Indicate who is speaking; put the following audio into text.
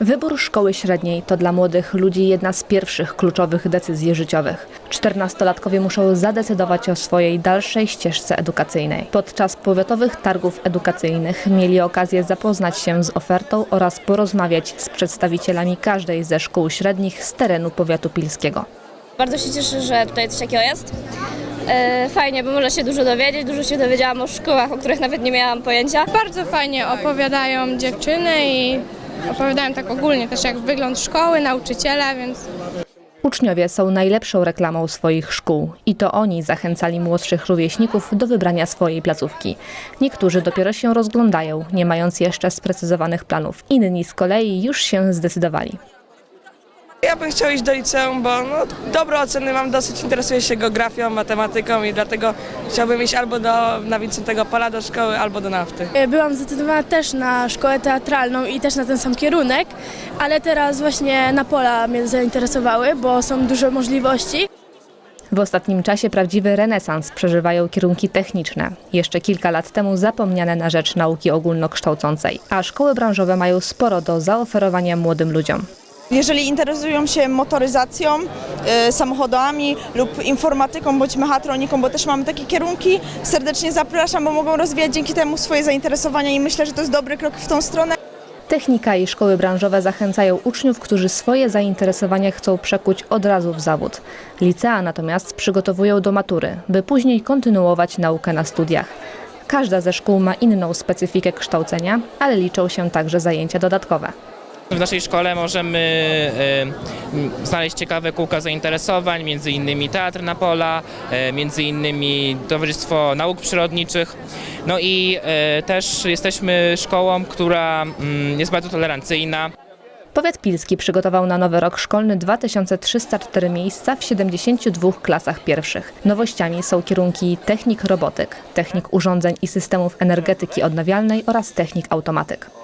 Speaker 1: Wybór szkoły średniej to dla młodych ludzi jedna z pierwszych kluczowych decyzji życiowych. Czternastolatkowie muszą zadecydować o swojej dalszej ścieżce edukacyjnej. Podczas powiatowych targów edukacyjnych mieli okazję zapoznać się z ofertą oraz porozmawiać z przedstawicielami każdej ze szkół średnich z terenu powiatu pilskiego.
Speaker 2: Bardzo się cieszę, że tutaj coś takiego jest. E, Fajnie, bo można się dużo dowiedzieć. Dużo się dowiedziałam o szkołach, o których nawet nie miałam pojęcia.
Speaker 3: Bardzo fajnie opowiadają dziewczyny i opowiadają tak ogólnie też jak wygląd szkoły, nauczyciela, więc
Speaker 1: Uczniowie są najlepszą reklamą swoich szkół i to oni zachęcali młodszych rówieśników do wybrania swojej placówki. Niektórzy dopiero się rozglądają, nie mając jeszcze sprecyzowanych planów. Inni z kolei już się zdecydowali.
Speaker 4: Ja bym chciał iść do liceum, bo no, dobre oceny mam, dosyć interesuję się geografią, matematyką i dlatego chciałbym iść albo do, na Wincentego Pola do szkoły, albo do nafty.
Speaker 5: Byłam zdecydowana też na szkołę teatralną i też na ten sam kierunek, ale teraz właśnie na pola mnie zainteresowały, bo są duże możliwości.
Speaker 1: W ostatnim czasie prawdziwy renesans przeżywają kierunki techniczne, jeszcze kilka lat temu zapomniane na rzecz nauki ogólnokształcącej, a szkoły branżowe mają sporo do zaoferowania młodym ludziom.
Speaker 6: Jeżeli interesują się motoryzacją, e, samochodami lub informatyką bądź mechatroniką, bo też mamy takie kierunki, serdecznie zapraszam, bo mogą rozwijać dzięki temu swoje zainteresowania i myślę, że to jest dobry krok w tą stronę.
Speaker 1: Technika i szkoły branżowe zachęcają uczniów, którzy swoje zainteresowania chcą przekuć od razu w zawód. Licea natomiast przygotowują do matury, by później kontynuować naukę na studiach. Każda ze szkół ma inną specyfikę kształcenia, ale liczą się także zajęcia dodatkowe.
Speaker 7: W naszej szkole możemy e, znaleźć ciekawe kółka zainteresowań, między innymi teatr na pola, e, między innymi Towarzystwo Nauk Przyrodniczych. No i e, też jesteśmy szkołą, która mm, jest bardzo tolerancyjna.
Speaker 1: Powiat Pilski przygotował na nowy rok szkolny 2304 miejsca w 72 klasach pierwszych. Nowościami są kierunki technik robotyk, technik urządzeń i systemów energetyki odnawialnej oraz technik automatyk.